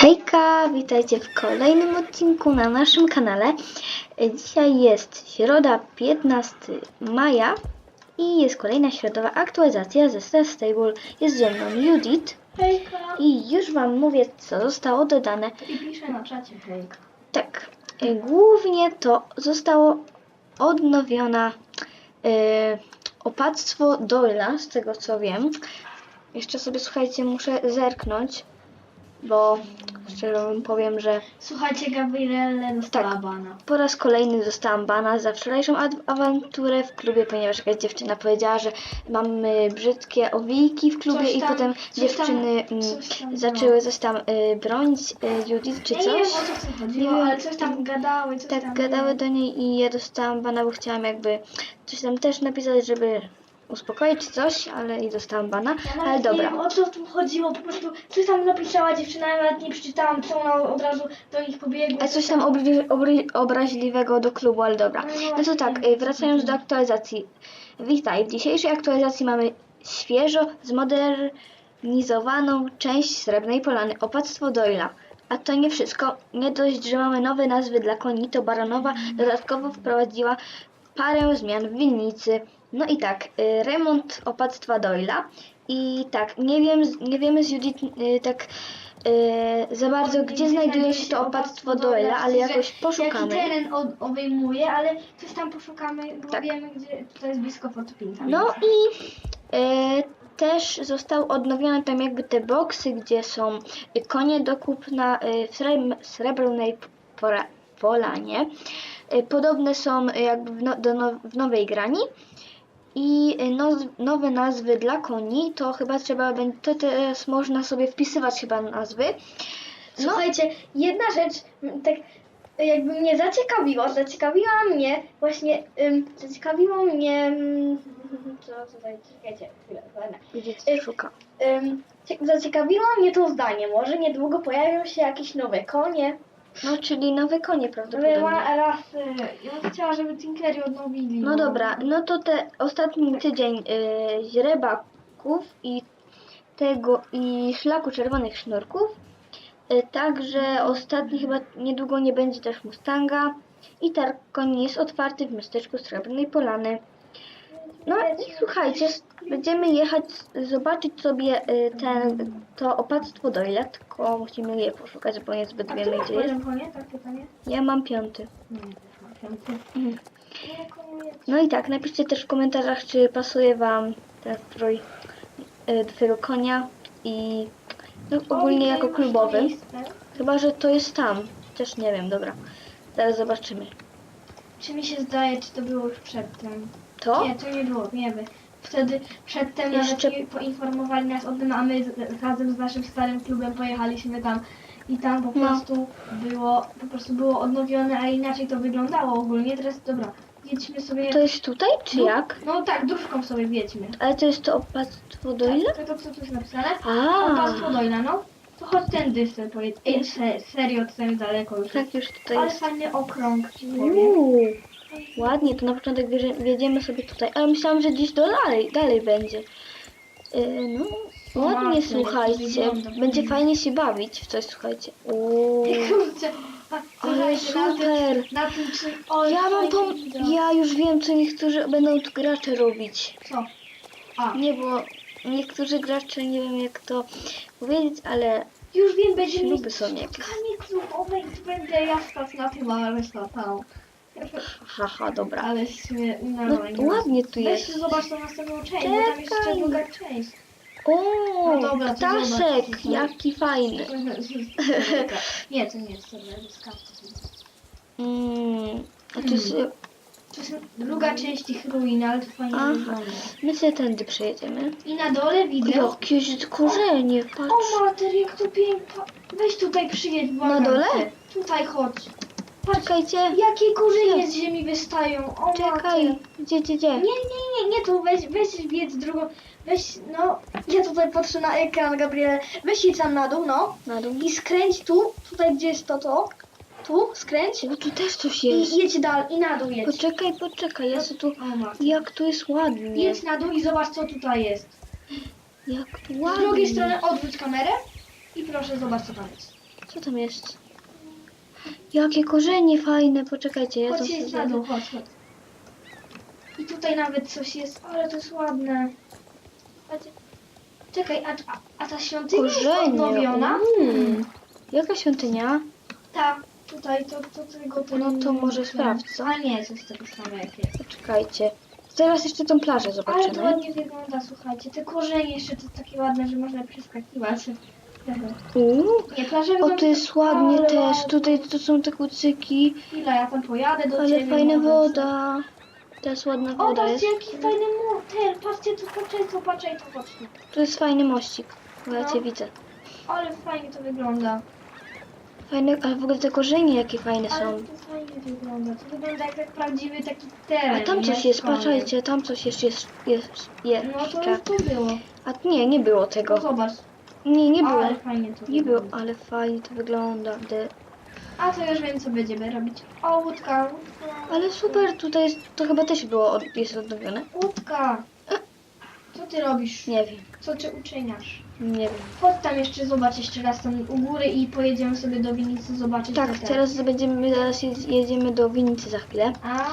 Hejka, witajcie w kolejnym odcinku na naszym kanale. Dzisiaj jest środa 15 maja i jest kolejna środowa aktualizacja ze Star Stable. Jest ze mną Judith Hejka. i już Wam mówię, co zostało dodane. I piszę na czacie hejka. Tak, e, głównie to zostało odnowiona e, opactwo Doyla, z tego co wiem. Jeszcze sobie, słuchajcie, muszę zerknąć, bo szczerze wam powiem, że Słuchajcie, Gabriele dostała Tak. bana. po raz kolejny dostałam bana za wczorajszą ad- awanturę w klubie, ponieważ jakaś dziewczyna powiedziała, że mamy brzydkie owijki w klubie Coś i tam- potem coś dziewczyny mm, coś tam zaczęły coś tam y, bronić y, Judith czy ja nie wiem coś. o co w tym chodziło, Nie wiem. ale coś tam gadały, coś Tak tam... gadały do niej i ja dostałam bana, bo chciałam jakby coś tam też napisać, żeby uspokoić czy coś, ale i dostałam bana, Ja ale nawet dobra. nie wiem o co w tym chodziło, po prostu coś tam napisała dziewczyna, ja nawet nie przeczytałam, co ona od razu do nich pobiegła. A coś tam obri- obri- obraźliwego do klubu, ale dobra. No to tak, y, wracając do aktualizacji. Witaj, w dzisiejszej aktualizacji mamy świeżo zmodernizowaną część Srebrnej Polany, opactwo Doyla. A to nie wszystko. Nie dość, że mamy nowe nazwy dla koni, to Baronowa dodatkowo wprowadziła parę zmian w winnicy. No i tak, y, remont opactwa Doyla. I tak, nie wiem, nie wiemy z Judith y, tak y, za bardzo, gdzie znajduje się to opactwo Doyla, ale jakoś poszukamy. Jaki teren obejmuje, ale coś tam poszukamy, bo Tak. wiemy, gdzie to jest blisko Fortpinta. No i też został odnowione tam jakby te boksy, gdzie są konie do kupna w sreb- srebrnej pora, polanie. Podobne są jakby w, no, do now, w nowej grani. I no, nowe nazwy dla koni, to chyba trzeba będzie, to teraz można sobie wpisywać chyba nazwy. No, Słuchajcie, jedna rzecz m, tak jakby mnie zaciekawiła, zaciekawiła mnie właśnie, ym, zaciekawiło mnie, ym, co tutaj, czekajcie, chwilę, chwilę. gdzie szuka. Cie- zaciekawiło mnie to zdanie, może niedługo pojawią się jakieś nowe konie, No, czyli nowe konie prawdopodobnie. ma- rasy, ja bym chciała, żeby Tinkery odnowili. No dobra, no to te ostatni tydzień y, źrebaków i tego i szlaku czerwonych sznurków. Y, także ostatni chyba niedługo nie będzie też Mustanga i targ koni jest otwarty w miasteczku Srebrnej Polany. No i słuchajcie, będziemy jechać, zobaczyć sobie y, ten, to opactwo Doyle, tylko musimy je poszukać, bo niezbyt A wiemy gdzie jest. konie, tak pytanie? Ja mam piąty. Nie, też mam piąty. Mhm. No i tak, napiszcie też w komentarzach, czy pasuje Wam ten strój y, do tego konia i no, ogólnie jako klubowy. Chyba, że to jest tam. Też nie wiem, dobra. Zaraz zobaczymy. Czy mi się zdaje, czy to było już przedtem? To? Nie, to nie było, nie wiem. Wtedy przedtem Jeszcze- nawet nie poinformowali nas o tym, a my z, razem z naszym starym klubem pojechaliśmy tam i tam po No. prostu było, po prostu było odnowione, a inaczej to wyglądało ogólnie. Teraz dobra, jedźmy sobie. To jest tutaj, czy no, jak? No tak, dróżką sobie wiedźmy. Ale to jest to opactwo Doyle? Tak, to co tu jest napisane? A, Opactwo no. To chodź tędy sobie pojedź. Ej, se, serio, to daleko już. tak już tutaj Ale jest. fajny okrąg, ci powiem. Uuu, ładnie, to na początek wjedzie- wjedziemy sobie tutaj. Ale myślałam, że gdzieś dalej, dalej będzie. Yy, no, ładnie, matko, słuchajcie. Będzie fajnie się bawić w coś, słuchajcie. Uuu. Kurczę, a, Ale super. Na tym, na tym czy... O, Ja mam widok. Ja już wiem, co niektórzy będą tu gracze robić. Co? A, Nie, bo niektórzy gracze, nie wiem jak to powiedzieć, ale już wiem, będzie śluby mieć są jakieś. spotkanie klubowe i tu będę ja stać na tym, ale. Haha, dobra. Ale śmie... No, No, ładnie tu Weź jest. zobacz tą następną część, bo tam jest jeszcze Czekaj. druga część. O, No dobra, to ptaszek, zobacz. jaki fajny. Nie, to nie jest to, to jest karta. Mm, a to jest, To jest druga część tych ruin, ale to fajnie Aha. wygląda. my sobie tędy przejedziemy. I na dole widzę... Jakieś korzenie, patrz. O mater, jak to piękno. Weź tutaj przyjedź, błagam Na dole? cię. Tutaj chodź. Czekajcie, jakie korzenie z ziemi wystają. O czekaj. mater. Gdzie, gdzie, gdzie? Nie, nie, nie, nie tu, weź, weź wiedz drugą. Weź, no, ja tutaj patrzę na ekran, Gabriele. Weź jedź tam na dół, no. Na dół. I skręć tu, tutaj gdzie jest to, to. Tu, skręć. Bo tu też coś jest. I jedź dalej, i na dół jedź. Poczekaj, poczekaj, ja sobie tu... O mater. Jak tu jest ładnie. Jedź na dół i zobacz co tutaj jest. Jak tu Z ładnie. drugiej strony odwróć kamerę i proszę zobacz co tam jest. Co tam jest? Jakie korzenie fajne, poczekajcie, ja to Chodź sobie jest na dół, chodź, chodź. I tutaj nawet coś jest, ale to jest ładne. Czekaj, a, a, a ta świątynia jest Korzenie. odnowiona? Mm. Jaka świątynia? Ta, tutaj, to, to tego to No nie- to może sprawdź, co? A nie, to jest takie same jak jest. Poczekajcie. Teraz jeszcze tą plażę Ale to zobaczymy. ładnie wygląda, słuchajcie. Te korzenie jeszcze to takie ładne, że można przeskakiwać. Uuu. Nie, plaże O, to jest ładnie ale też. Tutaj to są te kucyki, Chwila, ja tam pojadę do ale ciebie. fajna może. woda. Teraz ładna O, woda jest. patrzcie, jaki fajny motel. Patrzcie, tu patrzcie, tu patrzcie, tu patrzcie. To jest fajny mościk. Bo ja No. cię widzę. Ale fajnie to wygląda. Fajne, ale w ogóle te korzenie jakie fajne Ale są. to fajnie wygląda. To wygląda jak, jak prawdziwy taki teren. A tam coś jest, patrzajcie, tam coś jeszcze jest. jest, jest No to jeszcze. już tu było. A nie, nie było No tego. zobacz. Nie, nie było. Ale fajnie to Nie było, wygląda. ale fajnie to wygląda. De- A to już wiem, co będziemy robić. O, łódka, łódka. Ale super, tutaj jest, to chyba też było, od, jest odnowione. Łódka. Co ty robisz? Nie wiem, Co ty uczyniasz? nie wiem. Chodź tam jeszcze, zobacz jeszcze raz tam u góry i pojedziemy sobie do Winicy zobaczyć. Tak, co tam. teraz będziemy, zaraz je- jedziemy do Winicy za chwilę. A?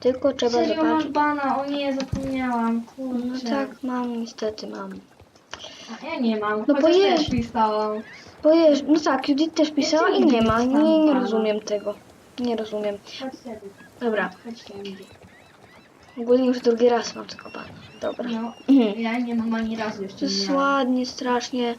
Tylko trzeba Serio masz zobaczyć. bana? O nie, zapomniałam. No tak, mam, niestety mam. A ja nie mam. No bo Chociaż też pisałam. Bo jest, no tak, Judith też pisała i nie ma. Nie, nie Pana. rozumiem tego. Nie rozumiem. Chodź sobie. Dobra, Chodź tędy. ogólnie już drugi raz mam tego pana. Dobra. No, Mhm. ja nie mam ani razu jeszcze To nie jest miałam. ładnie, strasznie.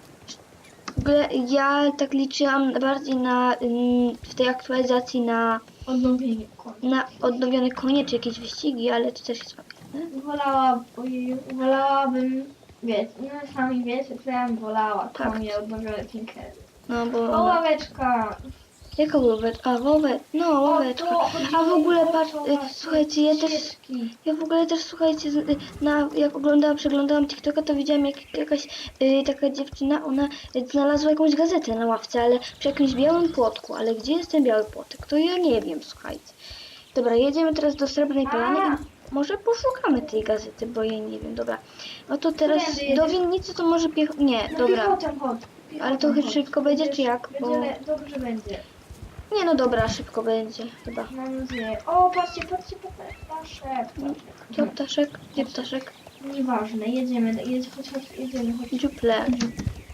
W ogóle ja tak liczyłam bardziej na mm, w tej aktualizacji na, Odnowienie koń. na odnowione konie czy jakieś wyścigi, ale to też jest fajne. Wolała, ojej, wolałabym, wiecie, no sami wiecie, co ja bym wolała, Tak. konie odnowione Tinkery. No bo. O, ławeczka! Jaka łoweczka? A łowę, no łoweczka. A w ogóle patrz, y, słuchajcie, ja też ścieżki. Ja w ogóle też słuchajcie, z- y, na, jak oglądałam, przeglądałam TikToka, to widziałam jak jakaś y, taka dziewczyna, ona y, znalazła jakąś gazetę na ławce, ale przy jakimś białym płotku, ale gdzie jest ten biały płotek? To ja nie wiem, słuchajcie. Dobra, jedziemy teraz do Srebrnej Polany A. może poszukamy tej gazety, bo ja nie wiem, dobra. No to teraz Którędy do jedziesz? Winnicy to może piech... Nie, No dobra. piechotą chodź. piechotą Ale to chodź. szybko będzie, czy jak? Będzie, Bo- le- dobrze będzie. Nie no dobra, szybko będzie chyba. Mam nadzieję. O, patrzcie, patrzcie, patrzcie, ptaszek. Gdzie ptaszek? Gdzie ptaszek? Nieważne, jedziemy, jedź, chodź, chodź, jedziemy, chodź. Dziuple.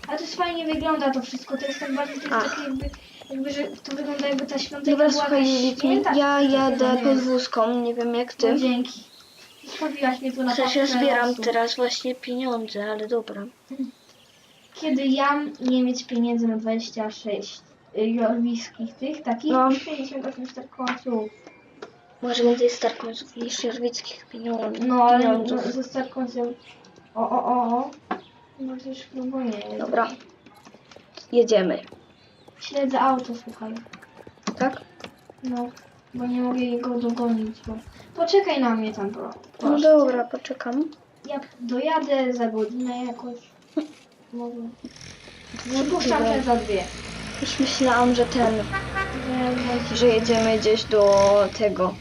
Ale to jest fajnie wygląda to wszystko, to jest tak bardzo, to jest Ach. takie jakby, jakby, że to wygląda jakby ta świątynia Dobra, była słuchaj, jakaś święta, ja jadę wiem. podwózką, nie wiem jak ty. No, dzięki. Stawiłaś mnie tu na Przecież ja zbieram osób. teraz właśnie pieniądze, ale dobra. Kiedy ja nie mieć pieniędzy na 26 y, jorwiskich tych, takich, No. 58 starkońców. Może więcej starkońców niż jorwickich pieniądze. No, ale no, pieniądzów. ze starkońcem, o, o, o, o. No to już chyba nie jest. Dobra. Jedziemy. Śledzę auto, słuchaj. Tak? No, bo nie mogę jego dogonić, bo... Poczekaj na mnie tam, bro. No Proszę. dobra, poczekam. Ja dojadę za godzinę jakoś. Może. Przypuszczam, że za dwie. Już myślałam, że ten, Że- że jedziemy gdzieś do tego.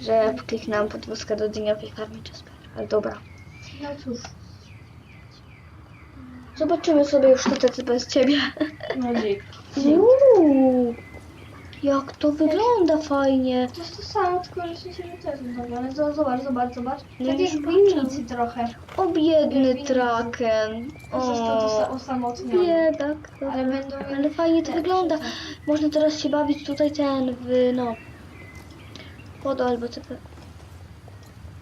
Że kliknęłam podwózkę do dyniowej farmy Jasper. Ale dobra. No cóż, Zobaczymy sobie już tutaj bez ciebie. no dzięki. Uuu, jak to wygląda fajnie. To jest to samo, tylko że sensie, że to jest zrobione. Zobacz, zobacz, zobacz, zobacz. No Tak już jak w winnicy trochę. O biedny traken. Został to sa- O, osamotniony. biedak. Ale będą... Ale fajnie to wygląda. Można teraz się bawić tutaj ten w no. Podo albo to.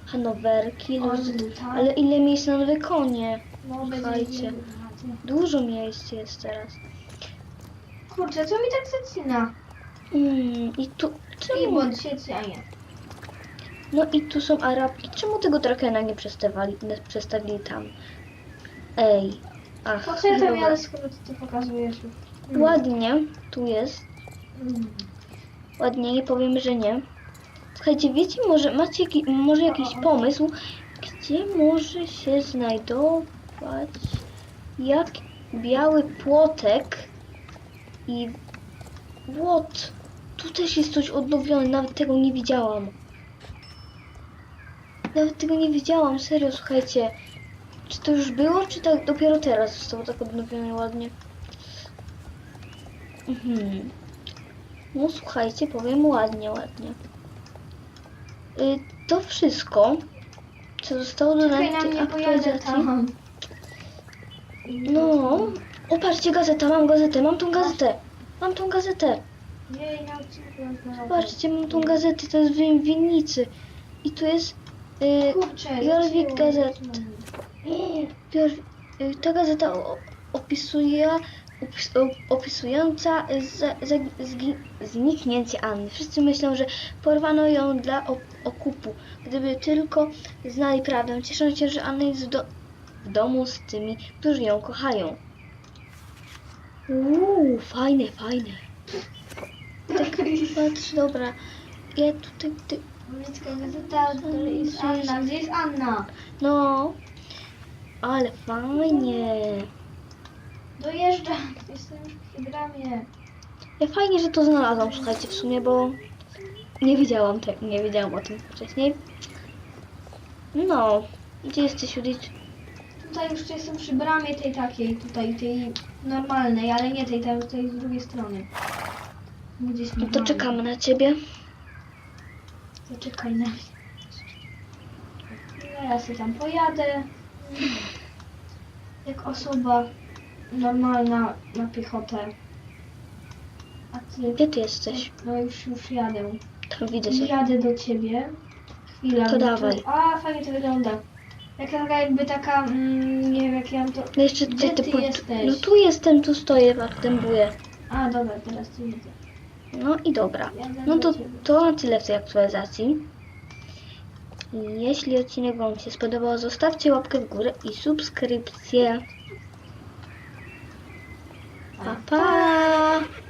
Hanowerki. O, luzy- tak. Ale ile miejsc na nowe konie. No, będzie Słuchajcie. Dużo miejsc jest teraz. Kurczę, co mi tak zacina? Mm, I tu. I Czemu? bądź sieci, a nie. No i tu są Arabki. Czemu tego trakena nie przestawali, nie przestawili tam? Ej. Ach, Poczekaj, dobra. ale skoro ty to pokazujesz. Hmm. Ładnie. Tu jest. Mm. Ładnie, nie powiem, że nie. Słuchajcie, wiecie, może macie jaki, może jakiś pomysł, gdzie może się znajdować jak biały płotek i what? Tu też jest coś odnowione, nawet tego nie widziałam. Nawet tego nie widziałam, serio, słuchajcie. Czy to już było, czy tak dopiero teraz zostało tak odnowione ładnie? Mhm. No słuchajcie, powiem ładnie, ładnie. Y, to wszystko, co zostało dodane na w tej aktualizacji. No, oparcie gazeta, mam gazetę, mam tą gazetę. Mam tą gazetę. Jej, na odcinku znalazłam. Zobaczcie, mam tą gazetę, to jest w winnicy. I tu jest y, Kurczę, Jorwik Gazet. Pior, y, ta gazeta o- opisuje, opis, opisująca za, za, zgi, zniknięcie Anny. Wszyscy myślą, że porwano ją dla okupu. Gdyby tylko znali prawdę, cieszą się, że Anna jest w, do, w domu z tymi, którzy ją kochają. Uuu, fajne, fajne. Tak, patrz, dobra. Ja tutaj, ty, gazeta, jest Anna. Gdzie jest Anna? no, ale fajnie. Dojeżdżam. Jestem już w Hydramie. Ja fajnie, że to znalazłam, słuchajcie, w sumie, bo nie wiedziałam te, nie wiedziałam o tym wcześniej. No, gdzie jesteś, Judith? Tutaj już jestem przy bramie tej takiej, tutaj tej normalnej, ale nie tej, tej, tej z drugiej strony. Gdzieś No to czekamy na ciebie. Zaczekaj na mnie. Ja sobie tam pojadę. Jak osoba normalna na piechotę. A ty? Gdzie ty jesteś? No już, już jadę. Tam widzę cię. Jadę do ciebie. Chwila. To bo dawaj. A, fajnie to wygląda. Jaka taka jakby taka, mm, nie wiem jak ja mam to... No jeszcze Gdzie ty pój- jesteś? No tu jestem, tu stoję, dębuję. A, dobra, teraz widzę. No i dobra. No to, to na tyle w tej aktualizacji. Jeśli odcinek Wam się spodobał, zostawcie łapkę w górę i subskrypcję. Pa, pa!